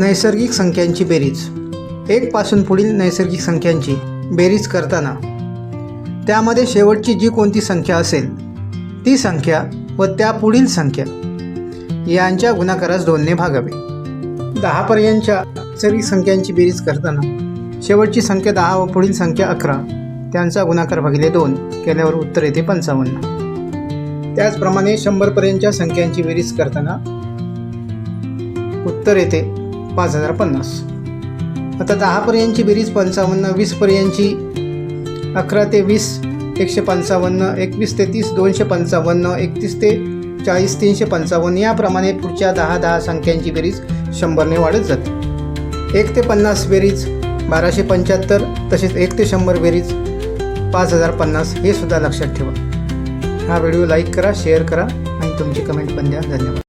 नैसर्गिक संख्यांची बेरीज. एक पासून पुढील नैसर्गिक संख्यांची बेरीज करताना. त्यामध्ये शेवटची जी कोणती संख्या असेल ती संख्या व त्या पुढील संख्या यांच्या गुणाकारास दोनने भागावे. दहापर्यंतच्या नैसर्गिक संख्यांची बेरीज करताना शेवटची संख्या दहा व पुढील संख्या अकरा त्यांचा गुणाकार भागिले दोन केल्यावर उत्तर येते पंचावन्न. त्याचप्रमाणे शंभरपर्यंतच्या संख्यांची बेरीज करताना उत्तर येते पाच हजार पन्नास. आता दहापर्यंतची बेरीज पंचावन्न वीसपर्यंतची अकरा ते वीस एकशे पंचावन्न एकवीस ते तीस दोनशे पंचावन्न एकतीस ते चाळीस तीनशे पंचावन्न याप्रमाणे पुढच्या दहा दहा संख्यांची बेरीज शंभरने वाढत जाते. एक ते पन्नास बेरीज बाराशे पंच्याहत्तर तसेच एक ते शंभर बेरीज पाच हजार पन्नास हे सुद्धा लक्षात ठेवा. हा व्हिडिओ लाईक करा शेअर करा आणि तुमची कमेंट पण द्या. धन्यवाद.